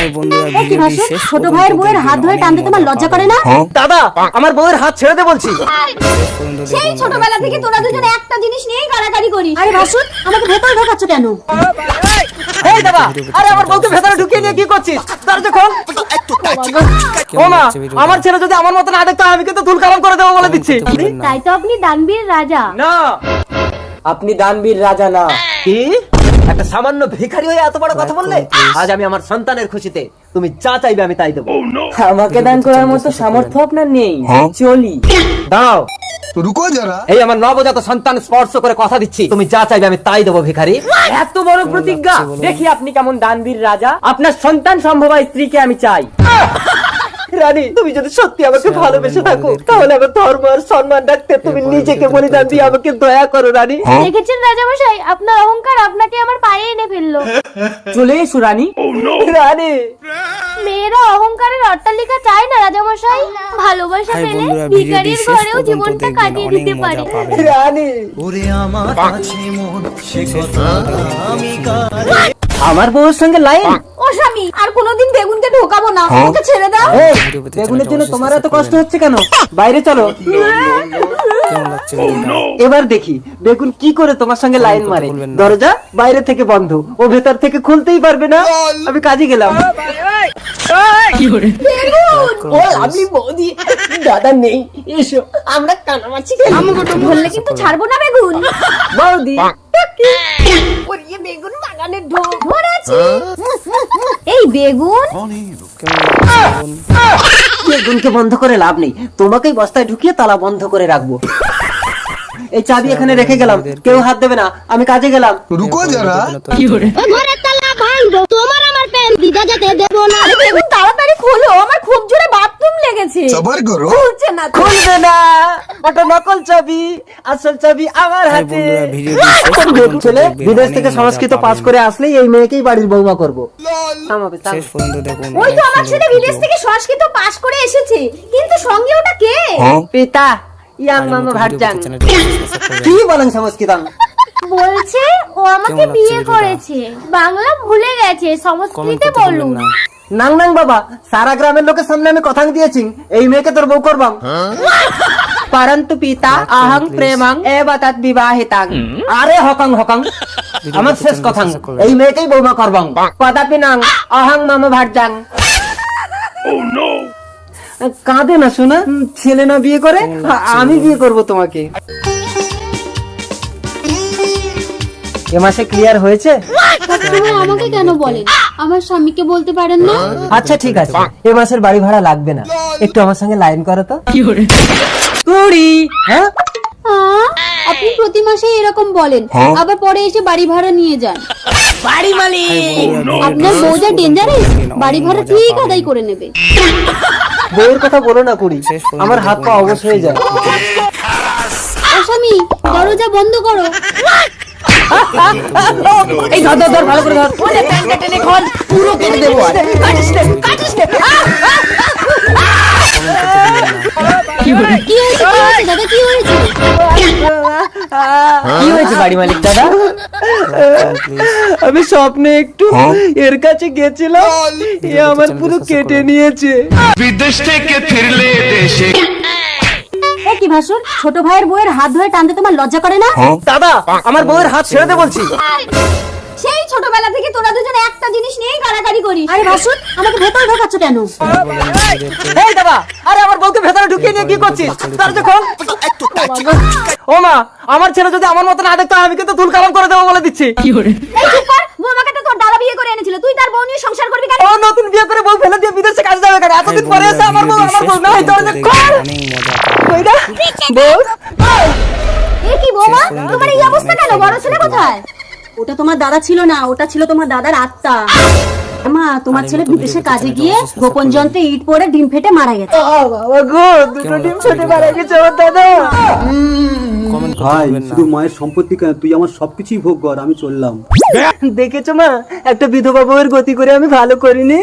High বন্ধুরা ভিডিওটি শেষ ছোট ভাইয়ের বউয়ের হাত ধরে টানতে তোমার লজ্জা করে না? দাদা আমার বউয়ের হাত ছেড়ে দে বলছি। সেই ছোটবেলা থেকে তোরা ভিডিও। একটা জিনিস নিয়েই গালাগালি করিস। আরে ভাসুর আমাকে ভেতরে ঢোকাচ্ছ কেন? এই দাদা আরে আমার বউকে ভেতরে ঢুকিয়ে নিয়ে কি করছিস? দরজা খোল। ও মা লাগছে ভিডিওটা? আমার ছেলে যদি আমার মতো না দেখতো আমি কিন্তু তুল কালাম করে দেবো বলে দিচ্ছি। তাই তো আপনি দানবীর রাজা। না। আপনি দানবীর রাজা না। কি? একটা সামান্য ভিখারি হয়ে এত বড় কথা বললে? আজ আমি আমার সন্তানের খুশিতে তুমি যা চাইবে আমি তাই oh, আমাকে দান করার মতো সামর্থ্য আপনার নেই। চলি। দাও। রুকো যারা। এই আমার নবজাত সন্তান স্পর্শ করে কথা দিচ্ছি। তুমি যা চাইবে আমি তাই দেবো ভিখারি। এত বড় প্রতিজ্ঞা। দেখি আপনি কেমন দানবীর রাজা। আপনার সন্তান সম্ভবা স্ত্রীকে আমি চাই। রানী তুমি যদি সত্যি আমাকে ভালোবেসে থাকো তাহলে আমার ধর্ম আর সম্মান রাখতে তুমি নিজেকে বলিদান দিয়ে আমাকে দয়া করো রানী। দেখেছেন রাজামশাই আপনার অহংকার আপনাকে আমার পায়ে এনে ফেলল। চলে এসো রানী। রানী। মেয়েরা অহংকারের অট্টালিকা চায় না রাজামশাই। ভালোবাসা পেলে বন্ধুরা, ভিডিওটি ভিখারির শেষ ঘরেও পর্যন্ত জীবনটা দেখবেন, কাটিয়ে অনেক দিতে মজা পারে। পাবেন। রানী। আমার বউর সঙ্গে লাইন? স্বামী আর কোনোদিন বেগুনকে ঢোকাবো না। ওকে ছেড়ে দাও। পেতে বেগুনের জন্য তোমার এত কষ্ট হচ্ছে কেন? বাইরে চলো। ভিডিওটা? এবার দেখি বেগুন কি করে তোমার সঙ্গে লাইন মারে? দরজা বাইরে থেকে বন্ধ। ও ভেতর থেকে খুলতেই পারবে না। আমি কাজে গেলাম। ও আমি বৌদি দাদা নেই। এসো আমরা কানামাছি ধরলে কিন্তু ছাড়বো না বেগুন। বৌদি কানে ঢোক এই বেগুন। বেগুনকে বন্ধ করে লাভ নেই। তোমাকেই বস্তায় ঢুকিয়ে তালা বন্ধ করে রাখব। এই চাবি এখানে রেখে গেলাম। কেউ হাত দেবে না। আমি কাজে গেলাম। রুকো যারা। তালা তোমার আমার প্যান দিদা যেতে দেব না। তাড়াতাড়ি খোলো। আমার খুব জোরে বাথরুম লেগেছে। সবার করো খুলছে না খুলবে না। ওটা নকল চাবি আসল চাবি আমার হাতে। ছেলে বিদেশ থেকে সংস্কৃত পাস করে আসলেই এই মেয়েকেই বাড়ির বৌমা করব। শেষ পর্যন্ত দেখুন ওই তো আমার ছেলে বিদেশ থেকে সংস্কৃত পাশ করে এসেছে কিন্তু সঙ্গে ওটা কে? পিতা ইয়াং মামা ভাটজান। কি বলেন সংস্কৃতাং বলছে ও আমাকে বিয়ে করেছে। বাংলা ভুলে গেছে সংস্কৃতে বলুন। নাং। নাং বাবা সারা গ্রামের লোকের সামনে আমি কথা দিয়েছি এই মেয়েকে তোর বউ করবাম। পরন্তু পিতা আহং প্রেমাং এ বাতাত বিবাহিতাং। আরে হকং হকাং আমার শেষ কথা এই মেয়েকেই বৌমা করবাম কদাপি নাং অহং মামা ভাটজাং কাঁদে না শোনা ছেলে না বিয়ে করে আমি বিয়ে করব তোমাকে। এ মাসে ক্লিয়ার হয়েছে? সবসময় আমাকে কেন বলেন আমার স্বামীকে বলতে পারেন না? আচ্ছা ঠিক আছে। এ মাসের বাড়ি ভাড়া লাগবে না। একটু আমার সঙ্গে লাইন করো তো। কুড়ি হ্যাঁ? আপনি প্রতি মাসে এরকম বলেন। আবার পরে এসে বাড়ি ভাড়া নিয়ে যান। বাড়ি মালিক! আপনার বউ যা ডেঞ্জারাস বাড়ি ভাড়া ঠিক আদায় করে নেবে। বউয়ের কথা বলো না কুড়ি। আমার হাত পা অবশ হয়ে যায়। ও স্বামী দরজা বন্ধ করো। এই ধর ধর ধর ভালো করে ধর। টেনে খোল পুরো কেটে দেবো কাটিস নে, কাটিস! কি হয়েছে? কি হয়েছে? দাদা কি হয়েছে? কি হয়েছে বাড়ি মালিক দাদা? আমি স্বপ্নে একটু এর কাছে গেছিলাম। এ আমার পুরো কেটে নিয়েছে। বিদেশ থেকে ফিরলে দেশে কি ভাসুর? ছোট ভাইয়ের বউয়ের হাত ধরে টানতে তোমার লজ্জা করে না? দাদা আমার বউয়ের হাত ছেড়ে দে বলছি। সেই ছোটবেলা থেকে তোরা দুজনে একটা জিনিস নিয়েই গালাগালি করিস। আরে ভাসুর আমাকে ভেতরে ঢোকাচ্ছ কেন? এই দাদা আরে আমার বউকে ভেতরে ঢুকিয়ে নিয়ে কি করছিস? দরজা খোল। ও মা আমার ছেলে যদি আমার মতো না দেখতো আমি কিন্তু তুল কালাম করে দেবো বলে দিচ্ছি। এই চুপ কর বৌমাকে তো তোর দাদা বিয়ে করে এনেছিল। তুই তার বউ নিয়ে সংসার করবি কেন? ও নতুন বিয়ে করে বউ ফেলে দিয়ে বিদেশে কাজ যাবে কেন? এতদিন পরে এসে আমার বউ আমার বউ না পাবেন। কইরা বউ এ কি বৌমা তোমার এই অবস্থা কেন? বড় ছেলে কোথায়? ওটা তোমার দাদা ছিল না ওটা ছিল তোমার দাদার আত্মা। মা তোমার ছেলে বিদেশে কাজে গিয়ে গোপন যন্ত্রে ইট পরে ডিম ফেটে মারা গেছে। ও বাবা গো দুটো ডিম ছোটে মারা গেছে আমার দাদা। ভাই শুধু মায়ের সম্পত্তি কেন? তুই আমার সবকিছুই ভোগ কর আমি চললাম। দেখেছ মা একটা বিধবা বউয়ের গতি করে আমি ভালো করিনি।